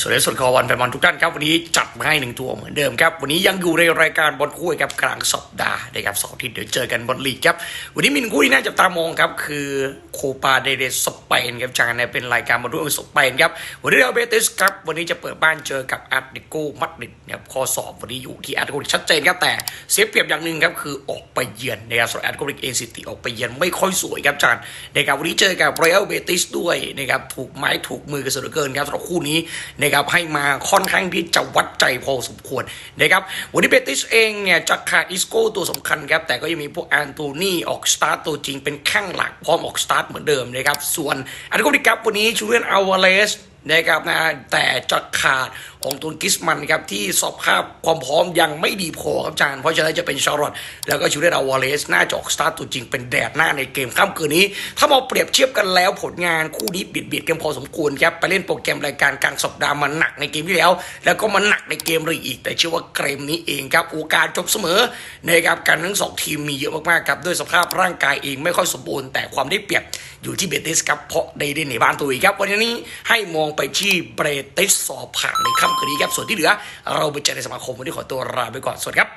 สวัสดีสุดคอวันแฟนบอลทุกท่านครับวันนี้จัดมาให้หนึ่งตัวเหมือนเดิมครับ วันนี้ยังอยู่ในรายการบอลคู่ครับกลางสัปดาห์นะครับสองที่เดี๋ยวเจอกันบอลลีกครับวันนี้มีหนึ่งคู่ที่น่าจับตามองครับคือโคปาเดเรสเปนครับจางเนี่ยเป็นรายการบอลคู่สเปนครับวันนี้เรอเบติสครับวันนี้จะเปิดบ้านเจอกับอาร์ติโกมาดริดนะครับข้อสอบวันนี้อยู่ที่อาร์ติโกชัดเจนครับแต่เสียเปรียบอย่างหนึ่งครับคือออกไปเยือนนะครับสำหรับอาร์ติโกเอซิตี้ออกไปเยือนไม่ค่อยสวยครับจานนะครับวันนี้เจอกับเรอัลเบติสด้วยนะครับถูกไม้ถูกมือกันเหลือเกินครับสำหรับคู่นี้นะครับให้มาค่อนข้างที่จะวัดใจพอสมควรนะครับวันนี้เบติสเองเนี่ยจะขาดอิสโก้ตัวสำคัญครับแต่ก็ยังมีพวกแอนโทนีออกสตาร์ตตัวจริงเป็นข้างหลักพร้อมออกสตาร์ทเหมือนเดิมนะครับส่วนอันนี้ก็ดีครับวันนี้ชูเลียนอาวาเลสนะครับนะแต่จะขาด ของตุนกิสมันครับที่สภาพความพร้อมยังไม่ดีพอครับจารย์เพราะฉะนั้นจะเป็นชาร์ลอตแล้วก็ชูเดนอวาเลสน่าจอกสตาร์ตัวจริงเป็นแดดหน้าในเกมค่ำคืนนี้ ถ้ามาเปรียบเทียบกันแล้วผลงานคู่นี้เบียดเบียดกันพอสมควรครับไปเล่นโปรแกรมรายการกลางสัปดาห์มันหนักในเกมที่แล้ว แล้วก็มันหนักในเกมเลยอีก แต่เชื่อว่าเกมนี้เองครับโอกาสจบเสมอในครับการทั้งสองทีมมีเยอะมากๆครับด้วยสภาพร่างกายเองไม่ค่อยสมบูรณ์แต่ความได้เปรียบอยู่ที่เบติสครับเพราะได้เล่นในบ้านตัวเองครับวันนี้ให้มองไปที่เบติสสอบผ่านในค่ำคืนนี้ครับส่วนที่เหลือ เราไปเจอในสมาคมวันนี้ขอตัวลาไปก่อนสวัสดีครับ